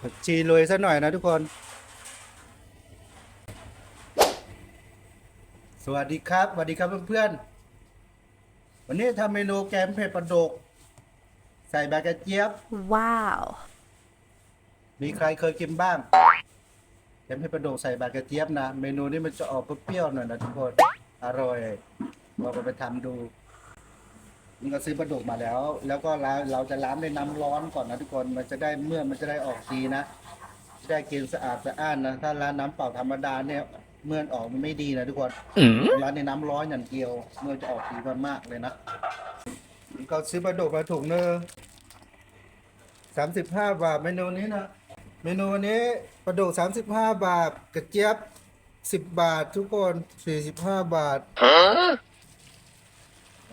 ผักชีโรยซะหน่อยนะทุกคน สวัสดีครับ สวัสดีครับเพื่อนๆ วันนี้ทำเมนูแกงเผ็ดปลาดก ใส่ใบกระเจี๊ยบ Wow. มีใครเคยกินบ้าง แกงเผ็ดปลาดกใส่ใบกระเจี๊ยบนะ เมนูนี้มันจะออกเปรี้ยวๆหน่อยนะทุกคน อร่อยลองไปทำดู นี่ก็ซื้อปลาดุกมาแล้ว แล้วก็เราเราจะล้างด้วยน้ำร้อนก่อนนะทุกคนมันจะได้เมื่อมันจะได้ออกดีนะจะได้กินสะอาดสะอ้านนะถ้าล้างน้ำเปล่าธรรมดาเนี่ยเมื่อออกมันไม่ดีนะทุกคนล้างในน้ำร้อนอย่างเดียวเมื่อจะออกดีมากๆเลยนะนี่ก็ซื้อปลาดุกมาถุงเนอะสามสิบห้าบาทเมนูนี้นะเมนูนี้ปลาดุกสามสิบห้าบาทกระเจี๊ยบสิบบาททุกคนสี่สิบห้าบาท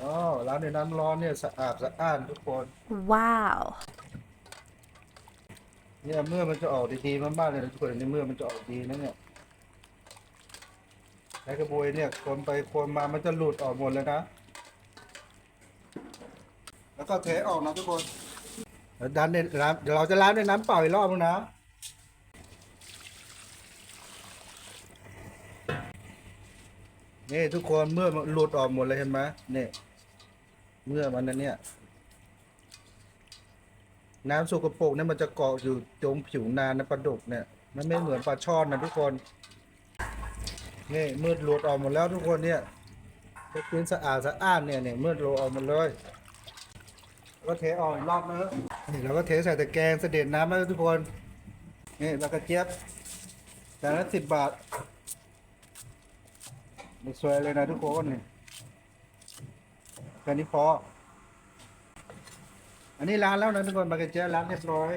อ๋อร้านในน้ำร้อนเนี่ยสะอาดสะอ้านทุกคน Wow. เนี่ยเมื่อมันจะออกดีๆมากๆเลยนะทุกคนในเมื่อมันจะออกดีนะเนี่ยใช้กระบวยเนี่ยคนไปคนมามันจะหลุดออกหมดเลยนะ แล้วก็เทออกนะทุกคนแล้วดันในน้ำเดี๋ยวเราจะล้างด้วยน้ำเปล่าอีกรอบนึงนะนี่ทุกคนเมื่อมันหลุดออกหมดเลยเห็นไหมเนี่ย เมื่อมันนั้นเนี่ย น้ำสกปรกเนี่ยมันจะเกาะอยู่ตรงผิวนานนะปลาดุกเนี่ย มันไม่เหมือนปลาช่อนนะทุกคนนี่มืดหลุดออกหมดแล้วทุกคนเนี่ยจะเป็นสะอาดสะอ้านเนี่ยเนี่ยมืดหลุดออกหมดเลยก็เทออกอีกรอบนึงนี่เราก็เทใส่ตะแกรงเสด็จน้ำแล้วทุกคนนี่แล้วก็เจี๊ยบจานละสิบบาทสวยเลยนะทุกคนนี่แค่นี้พอ อันนี้ล้างแล้วนะทุกคนบาเกเจล้างเรียบร้อย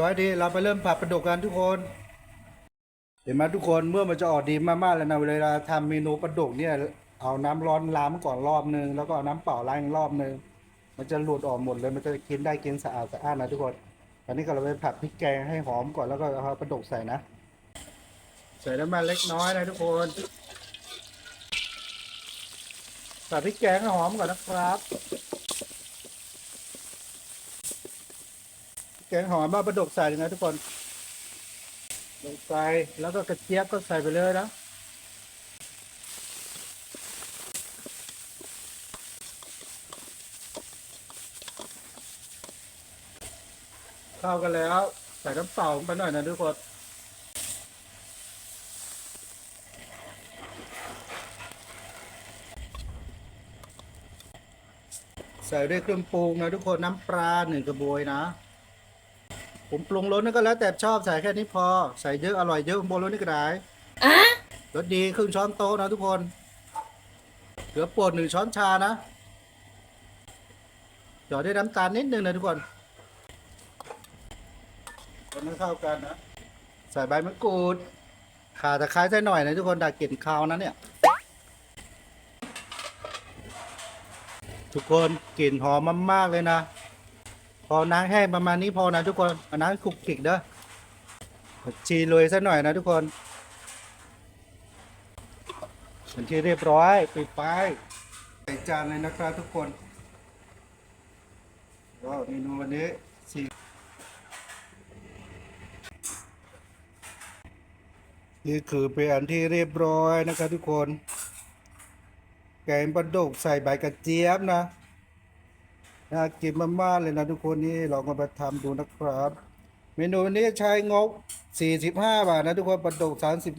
ร้อยดี เราไปเริ่มผัดปลาดกกันทุกคน เห็นไหมทุกคนเมื่อมันจะออกดีมากๆแล้วนะเวลาทำเมนูปลาดกเนี่ย เอาน้ำร้อนล้างก่อนรอบนึง แล้วก็เอาน้ำเปล่าล้างอีกรอบนึง มันจะหลุดออกหมดเลย มันจะกินได้กินสะอาดสะอานนะทุกคนตอนนี้ก็เราไปผัดพริกแกงให้หอมก่อนแล้วก็เอาปลาดกใส่นะ ใส่น้ำมันเล็กน้อยนะทุกคน ผัดพริกแกงให้หอมก่อนนะครับแกงหอมบ้าปลาดกใส่เลยนะทุกคนลงไปแล้วก็กระเจี๊ยบก็ใส่ไปเลยนะเข้ากันแล้ว ใส่น้ำเปล่าไปหน่อยนะทุกคน ใส่ด้วยเครื่องปรุงนะทุกคนน้ำปลาหนึ่งกระบวยนะผมปรุงรสนั่นก็แล้วแต่ชอบใส่แค่นี้พอใส่เยอะอร่อยเยอะบนรสนี่ก็ได้รสดีครึ่งช้อนโต๊ะนะทุกคนเกลือป่นหนึ่งช้อนชานะหยอดด้วยน้ำตาลนิดนึงนะทุกคนคนให้เข้ากันนะ ใส่ใบมะกรูดข่าตะไคร้ใส่หน่อยนะทุกคนดักกลิ่นคาวนะเนี่ย ทุกคนกลิ่นหอมมากๆเลยนะ พอน้ำแห้งประมาณนี้พอนะทุกคนอาน้ำคลุกคลิกเด้อผักชีโรยซะหน่อยนะทุกคนเป็นที่เรียบร้อยปิดไปใส่จานเลยนะครับทุกคนก็เมนูวันนี้สี่นี่คือเป็นอันที่เรียบร้อยนะครับทุกคน แกงปลาดุกใส่ใบกระเจี๊ยบนะน่ากินมากๆเลยนะทุกคนนี่ลองมาทำดูนะครับ เมนูนี้ใช้งบ 45 บาทนะทุกคนปลาดุก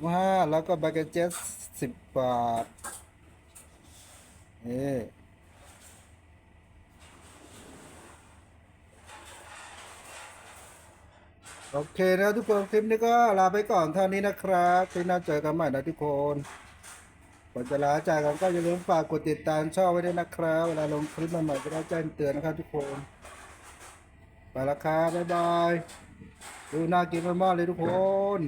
35 แล้วก็ใบกระเจี๊ยบ10 บาทนี่โอเคนะทุกคนคลิปนี้ก็ลาไปก่อนเท่านี้นะครับที่น่าเจอกันใหม่นะทุกคน ก่อนจะลาจากกันก็อย่าลืมฝากกดติดตามช่องไว้ด้วยนะครับ เวลาลงคลิปใหม่ๆจะได้แจ้งเตือนนะครับทุกคน ไปและครับบ๊ายบาย ดูน่ากินมากๆเลยทุกคน